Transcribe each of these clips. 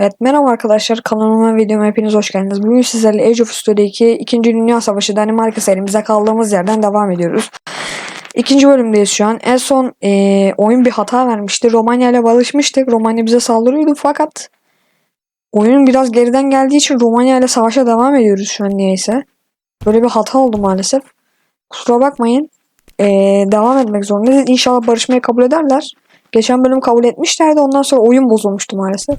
Evet merhaba arkadaşlar kanalıma videoma hepiniz hoş geldiniz. Bugün sizlerle Age of History 2 2. Dünya Savaşı Danimarka serimize kaldığımız yerden devam ediyoruz. İkinci bölümdeyiz şu an. En son eee, oyun bir hata vermişti. Romanya ile barışmıştık. Romanya bize saldırıyordu fakat oyun biraz geriden geldiği için Romanya ile savaşa devam ediyoruz şu an niyeyse. Böyle bir hata oldu maalesef. Kusura bakmayın. Eee, devam etmek zorundayız. İnşallah barışmayı kabul ederler. Geçen bölüm kabul etmişlerdi. Ondan sonra oyun bozulmuştu maalesef.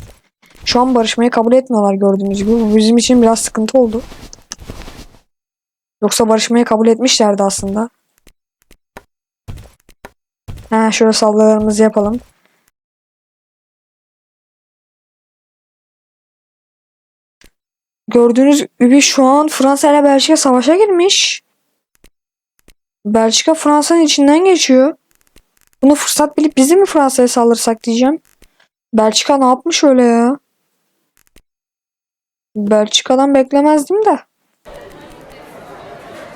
Şu an barışmayı kabul etmiyorlar gördüğünüz gibi. Bu bizim için biraz sıkıntı oldu. Yoksa barışmayı kabul etmişlerdi aslında. Ha, şöyle saldırılarımızı yapalım. Gördüğünüz gibi şu an Fransa ile Belçika savaşa girmiş. Belçika Fransa'nın içinden geçiyor. Bunu fırsat bilip biz de mi Fransa'ya saldırsak diyeceğim. Belçika ne yapmış öyle ya? Belçika'dan beklemezdim de.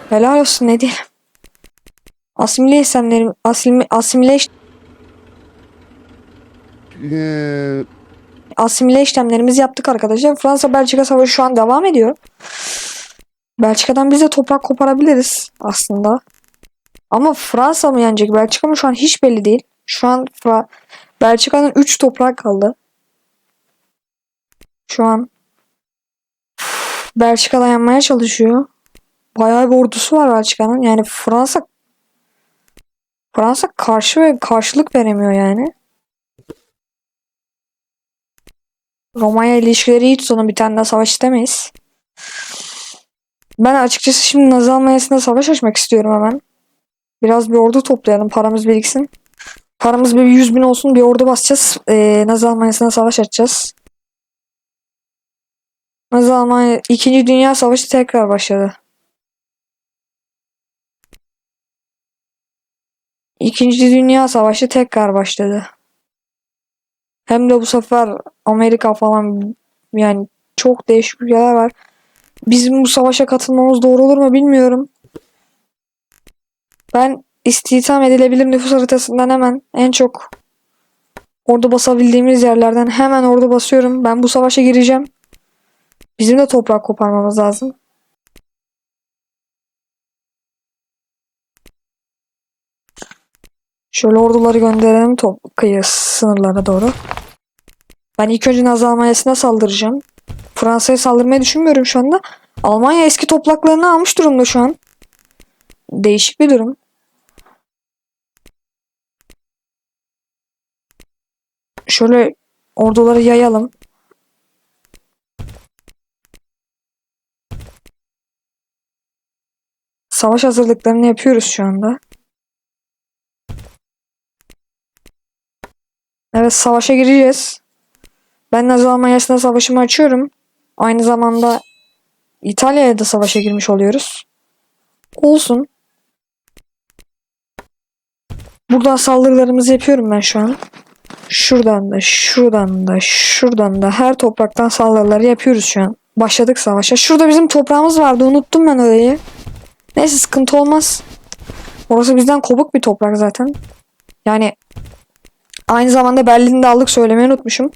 Helal olsun ne diyeyim. Asimile işlemlerim, asimile, asimile, Ee, asimile işlemlerimizi yaptık arkadaşlar. Fransa-Belçika savaşı şu an devam ediyor. Belçika'dan biz de toprak koparabiliriz aslında. Ama Fransa mı yenecek Belçika mı şu an hiç belli değil. Şu an Fra Belçika'nın 3 toprak kaldı. Şu an Belçika dayanmaya çalışıyor. Bayağı bir ordusu var Belçika'nın. Yani Fransa Fransa karşı ve karşılık veremiyor yani. Romanya ilişkileri hiç sonu bir tane daha savaş istemeyiz. Ben açıkçası şimdi Nazi Almanya'sında savaş açmak istiyorum hemen. Biraz bir ordu toplayalım. Paramız biriksin. Paramız bir 100 bin olsun. Bir ordu basacağız. Ee, Nazi Almanya'sına savaş açacağız. Nazi Almanya 2. Dünya Savaşı tekrar başladı. İkinci Dünya Savaşı tekrar başladı. Hem de bu sefer Amerika falan yani çok değişik ülkeler var. Bizim bu savaşa katılmamız doğru olur mu bilmiyorum. Ben istihdam edilebilir nüfus haritasından hemen en çok ordu basabildiğimiz yerlerden hemen ordu basıyorum. Ben bu savaşa gireceğim. Bizim de toprak koparmamız lazım. Şöyle orduları gönderelim top kıyı sınırlara doğru. Ben ilk önce Nazi Almanya'sına saldıracağım. Fransa'ya saldırmayı düşünmüyorum şu anda. Almanya eski topraklarını almış durumda şu an. Değişik bir durum. Şöyle orduları yayalım. Savaş hazırlıklarını yapıyoruz şu anda. Evet savaşa gireceğiz. Ben Nazi Almanya'sına savaşımı açıyorum. Aynı zamanda İtalya'ya da savaşa girmiş oluyoruz. Olsun. Buradan saldırılarımızı yapıyorum ben şu an. Şuradan da, şuradan da, şuradan da her topraktan saldırıları yapıyoruz şu an. Başladık savaşa. Şurada bizim toprağımız vardı. Unuttum ben orayı. Neyse sıkıntı olmaz. Orası bizden kopuk bir toprak zaten. Yani aynı zamanda Berlin'i de aldık söylemeyi unutmuşum.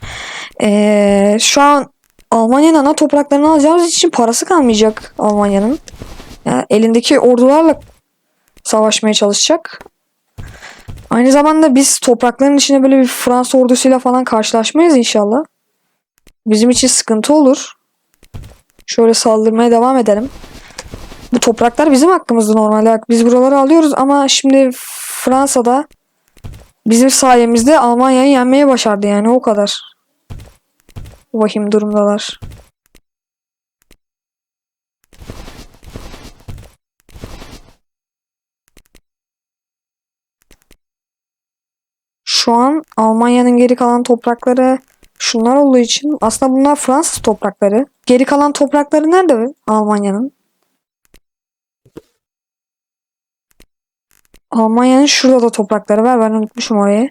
Ee, şu an Almanya'nın ana topraklarını alacağımız için parası kalmayacak Almanya'nın. Yani elindeki ordularla savaşmaya çalışacak. Aynı zamanda biz toprakların içinde böyle bir Fransa ordusuyla falan karşılaşmayız inşallah. Bizim için sıkıntı olur. Şöyle saldırmaya devam edelim. Bu topraklar bizim hakkımızda normalde. Bak biz buraları alıyoruz ama şimdi Fransa'da bizim sayemizde Almanya'yı yenmeye başardı yani o kadar. Vahim durumdalar. Şu an Almanya'nın geri kalan toprakları şunlar olduğu için aslında bunlar Fransız toprakları. Geri kalan toprakları nerede Almanya'nın? Almanya'nın şurada da toprakları var. Ben unutmuşum orayı.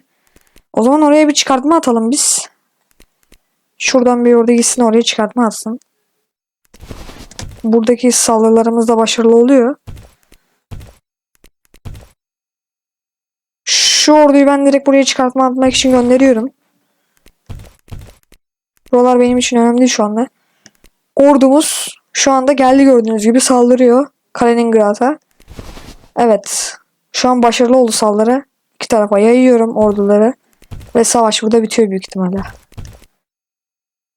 O zaman oraya bir çıkartma atalım biz. Şuradan bir orada gitsin oraya çıkartma atsın. Buradaki saldırılarımız da başarılı oluyor. Şu orduyu ben direkt buraya çıkartma atmak için gönderiyorum. Buralar benim için önemli şu anda. Ordumuz şu anda geldi gördüğünüz gibi saldırıyor Kaliningrad'a. Evet. Şu an başarılı oldu saldırı. İki tarafa yayıyorum orduları. Ve savaş burada bitiyor büyük ihtimalle.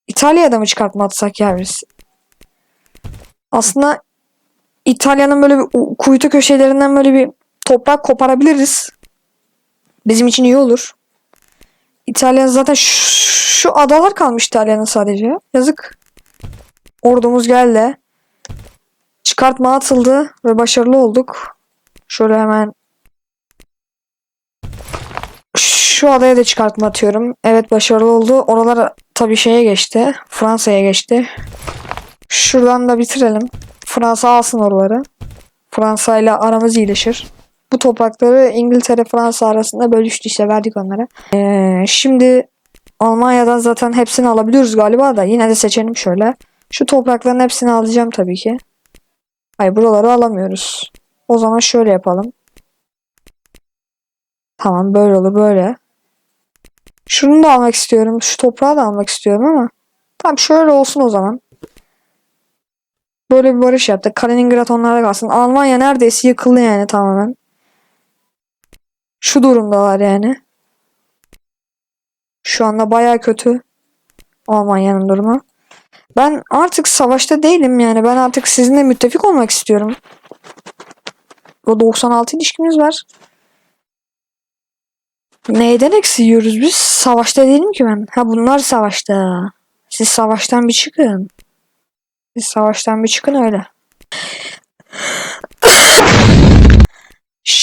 İtalya'da mı çıkartma atsak ya biz? Aslında İtalya'nın böyle bir kuytu köşelerinden böyle bir toprak koparabiliriz. Bizim için iyi olur. İtalya zaten şu, şu adalar kalmış İtalya'nın sadece. Yazık. Ordumuz geldi. Çıkartma atıldı ve başarılı olduk. Şöyle hemen şu adaya da çıkartma atıyorum. Evet başarılı oldu. Oralar tabii şeye geçti. Fransa'ya geçti. Şuradan da bitirelim. Fransa alsın oraları. Fransa ile aramız iyileşir. Bu toprakları İngiltere Fransa arasında bölüştüyse verdik onlara. Ee, şimdi Almanya'dan zaten hepsini alabiliyoruz galiba da yine de seçelim şöyle. Şu toprakların hepsini alacağım tabii ki. Hayır buraları alamıyoruz. O zaman şöyle yapalım. Tamam böyle olur böyle. Şunu da almak istiyorum. Şu toprağı da almak istiyorum ama. Tamam şöyle olsun o zaman. Böyle bir barış yaptık. Kaliningrad onlarda kalsın. Almanya neredeyse yıkıldı yani tamamen. Şu durumdalar yani. Şu anda baya kötü. Almanya'nın durumu. Ben artık savaşta değilim yani. Ben artık sizinle müttefik olmak istiyorum. O 96 ilişkimiz var. Neyden eksi yiyoruz biz? Savaşta değilim ki ben. Ha bunlar savaşta. Siz savaştan bir çıkın. Siz savaştan bir çıkın öyle.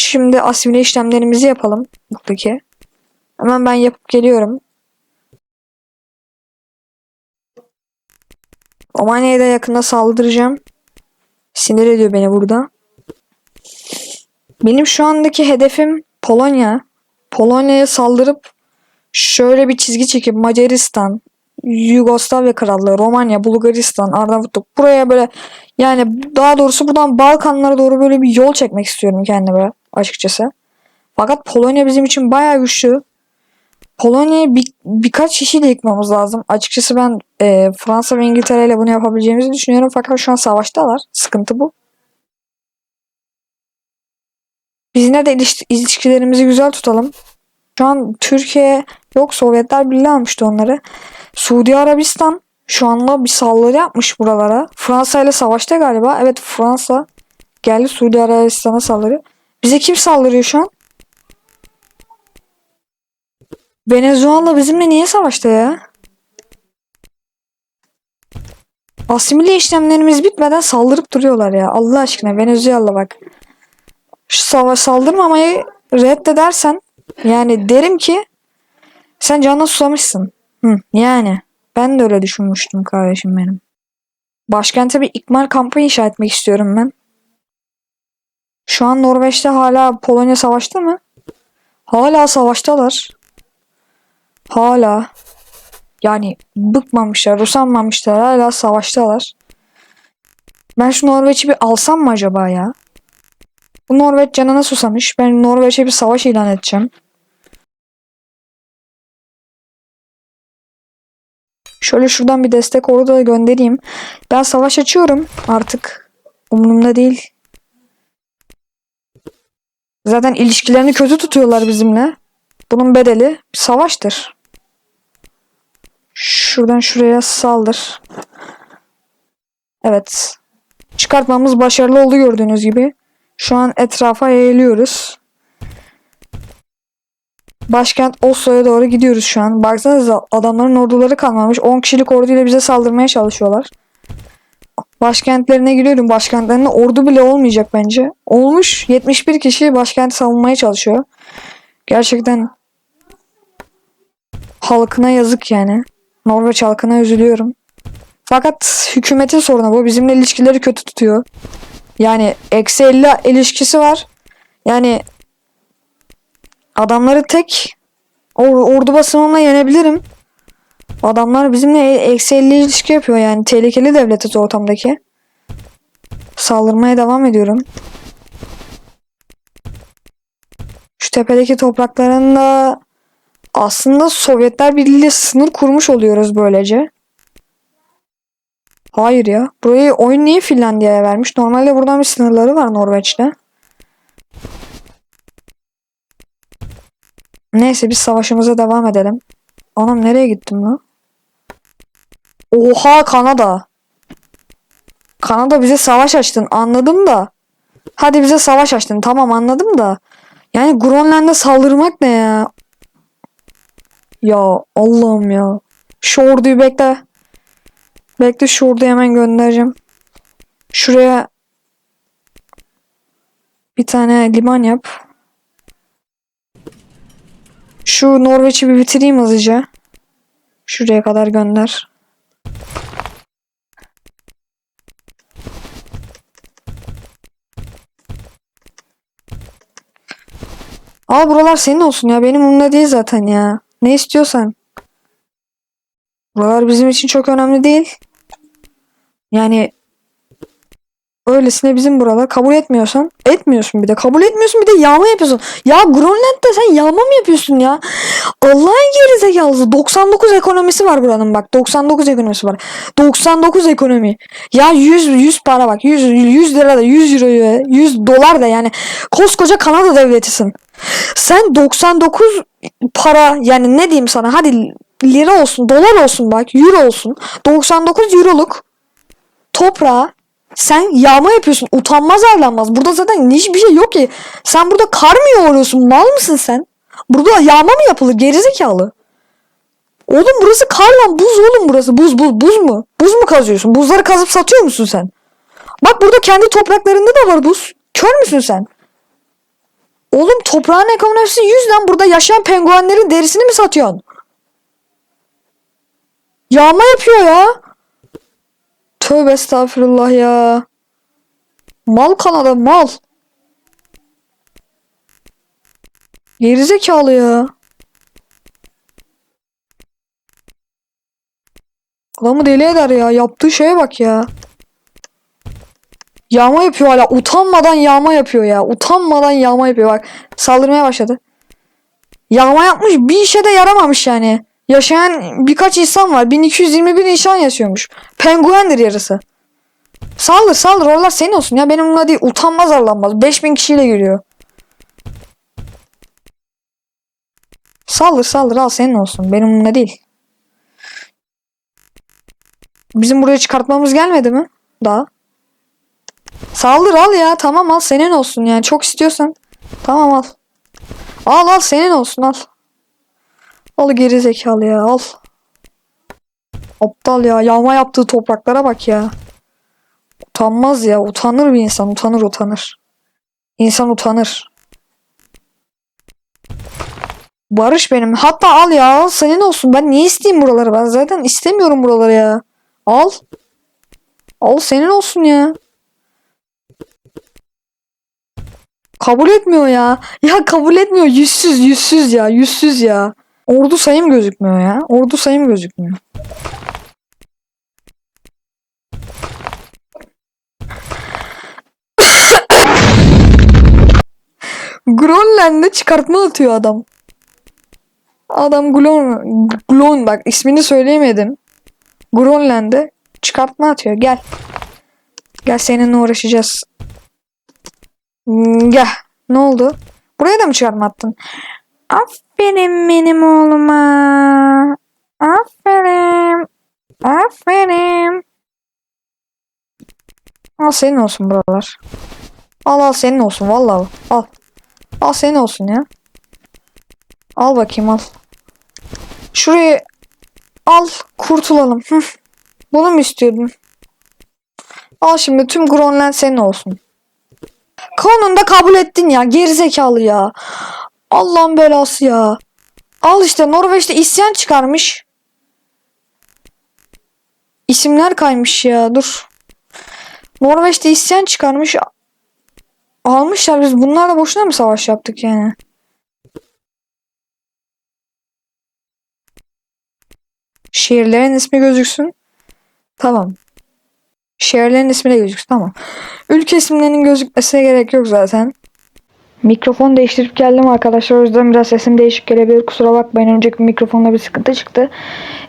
Şimdi asimile işlemlerimizi yapalım. Buradaki. Hemen ben yapıp geliyorum. Romanya'ya da yakında saldıracağım. Sinir ediyor beni burada. Benim şu andaki hedefim Polonya. Polonya'ya saldırıp şöyle bir çizgi çekip Macaristan, Yugoslavya Krallığı, Romanya, Bulgaristan, Arnavutluk buraya böyle yani daha doğrusu buradan Balkanlara doğru böyle bir yol çekmek istiyorum kendime açıkçası. Fakat Polonya bizim için bayağı güçlü. Polonya'yı bir, birkaç kişiyle yıkmamız lazım. Açıkçası ben e, Fransa ve İngiltere ile bunu yapabileceğimizi düşünüyorum. Fakat şu an savaştalar. Sıkıntı bu. Biz yine de iliş- ilişkilerimizi güzel tutalım. Şu an Türkiye yok Sovyetler Birliği almıştı onları. Suudi Arabistan şu anda bir saldırı yapmış buralara. Fransa ile savaşta galiba. Evet Fransa geldi Suudi Arabistan'a saldırı. Bize kim saldırıyor şu an? Venezuela bizimle niye savaşta ya? Asimile işlemlerimiz bitmeden saldırıp duruyorlar ya. Allah aşkına Venezuela bak. Şu savaş saldırmamayı reddedersen yani derim ki sen canına susamışsın. Hı, yani ben de öyle düşünmüştüm kardeşim benim. Başkente bir ikmal kampı inşa etmek istiyorum ben. Şu an Norveç'te hala Polonya savaşta mı? Hala savaştalar. Hala. Yani bıkmamışlar, usanmamışlar. Hala savaştalar. Ben şu Norveç'i bir alsam mı acaba ya? Bu Norveç canına susamış. Ben Norveç'e bir savaş ilan edeceğim. Şöyle şuradan bir destek orada da göndereyim. Ben savaş açıyorum artık. Umurumda değil. Zaten ilişkilerini kötü tutuyorlar bizimle. Bunun bedeli savaştır. Şuradan şuraya saldır. Evet. Çıkartmamız başarılı oldu gördüğünüz gibi. Şu an etrafa yayılıyoruz. Başkent Oslo'ya doğru gidiyoruz şu an. Baksanıza adamların orduları kalmamış. 10 kişilik orduyla bize saldırmaya çalışıyorlar. Başkentlerine giriyorum. Başkentlerinde ordu bile olmayacak bence. Olmuş. 71 kişi başkenti savunmaya çalışıyor. Gerçekten halkına yazık yani. Norveç halkına üzülüyorum. Fakat hükümetin sorunu bu. Bizimle ilişkileri kötü tutuyor. Yani eksi 50 ilişkisi var. Yani adamları tek or- ordu basımımla yenebilirim. Adamlar bizimle e- eksi 50 ilişki yapıyor yani. Tehlikeli devletiz ortamdaki. Saldırmaya devam ediyorum. Şu tepedeki topraklarında aslında Sovyetler Birliği sınır kurmuş oluyoruz böylece. Hayır ya. Burayı oyun niye Finlandiya'ya vermiş? Normalde buradan bir sınırları var Norveç'te. Neyse biz savaşımıza devam edelim. Anam nereye gittim lan? Oha Kanada. Kanada bize savaş açtın anladım da. Hadi bize savaş açtın tamam anladım da. Yani Grönland'e saldırmak ne ya? Ya Allah'ım ya. Şu orduyu bekle. Bekle şu orduyu hemen göndereceğim. Şuraya bir tane liman yap. Şu Norveç'i bir bitireyim hızlıca. Şuraya kadar gönder. Al buralar senin olsun ya. Benim umurumda değil zaten ya. Ne istiyorsan. Buralar bizim için çok önemli değil. Yani öylesine bizim buralar kabul etmiyorsan etmiyorsun bir de. Kabul etmiyorsun bir de yağma yapıyorsun. Ya Grönland'da sen yağma mı yapıyorsun ya? Allah'ın gerizekalısı. 99 ekonomisi var buranın bak. 99 ekonomisi var. 99 ekonomi. Ya 100 100 para bak. 100 100 lira da 100 euro ya, 100 dolar da yani koskoca Kanada devletisin. Sen 99 para yani ne diyeyim sana hadi lira olsun dolar olsun bak euro olsun 99 euroluk toprağa sen yağma yapıyorsun utanmaz arlanmaz. Burada zaten hiçbir şey yok ki. Sen burada kar mı yoğuruyorsun mal mısın sen? Burada yağma mı yapılır? Gerizekalı. Oğlum burası kar lan buz oğlum burası. Buz buz buz mu? Buz mu kazıyorsun? Buzları kazıp satıyor musun sen? Bak burada kendi topraklarında da var buz. Kör müsün sen? Oğlum toprağın ekonomisi yüzden burada yaşayan penguenlerin derisini mi satıyorsun? Yağma yapıyor ya. Tövbe estağfurullah ya. Mal Kanada mal. Gerizekalı ya. Adamı deli eder ya. Yaptığı şeye bak ya. Yağma yapıyor hala. Utanmadan yağma yapıyor ya. Utanmadan yağma yapıyor bak. Saldırmaya başladı. Yağma yapmış bir işe de yaramamış yani. Yaşayan birkaç insan var. 1221 insan yaşıyormuş. Penguendir yarısı. Saldır saldır oralar senin olsun ya. Benim bununla değil. Utanmaz arlanmaz. 5000 kişiyle geliyor. Saldır saldır al senin olsun. Benim bununla değil. Bizim buraya çıkartmamız gelmedi mi? Daha. Saldır al ya. Tamam al senin olsun yani. Çok istiyorsan. Tamam al. Al al senin olsun al. Al geri zekalı ya al. Aptal ya. Yağma yaptığı topraklara bak ya. Utanmaz ya. Utanır bir insan. Utanır utanır. İnsan utanır. Barış benim. Hatta al ya. Al senin olsun. Ben niye isteyeyim buraları? Ben zaten istemiyorum buraları ya. Al. Al senin olsun ya. Kabul etmiyor ya. Ya kabul etmiyor. Yüzsüz yüzsüz ya. Yüzsüz ya. Ordu sayım gözükmüyor ya. Ordu sayım gözükmüyor. Grönland'e çıkartma atıyor adam. Adam Glon, Glon bak ismini söyleyemedim. Grönland'e çıkartma atıyor. Gel. Gel seninle uğraşacağız. Hmm, Gel. Ne oldu? Buraya da mı çıkartma attın? Aferin benim oğluma. Aferin. Aferin. Al senin olsun buralar. Al al senin olsun vallahi. Al. Al senin olsun ya. Al bakayım al. Şurayı al kurtulalım. Bunu mu istiyordun? Al şimdi tüm Grönland senin olsun. Kanunda kabul ettin ya. Gerizekalı ya. Allah'ın belası ya. Al işte Norveç'te isyan çıkarmış. İsimler kaymış ya. Dur. Norveç'te isyan çıkarmış. Almışlar biz bunlarla boşuna mı savaş yaptık yani? Şehirlerin ismi gözüksün. Tamam. Şehirlerin ismi de gözüksün tamam. Ülke isimlerinin gözükmesine gerek yok zaten. Mikrofon değiştirip geldim arkadaşlar. O yüzden biraz sesim değişik gelebilir. Kusura bakmayın. Önceki mikrofonda bir sıkıntı çıktı.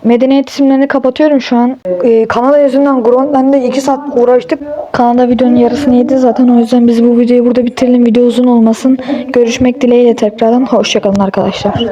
Medeniyet isimlerini kapatıyorum şu an. Ee, Kanada yüzünden Grönland'da 2 saat uğraştık. Kanada videonun yarısını yedi zaten. O yüzden biz bu videoyu burada bitirelim. Video uzun olmasın. Görüşmek dileğiyle tekrardan. Hoşçakalın arkadaşlar.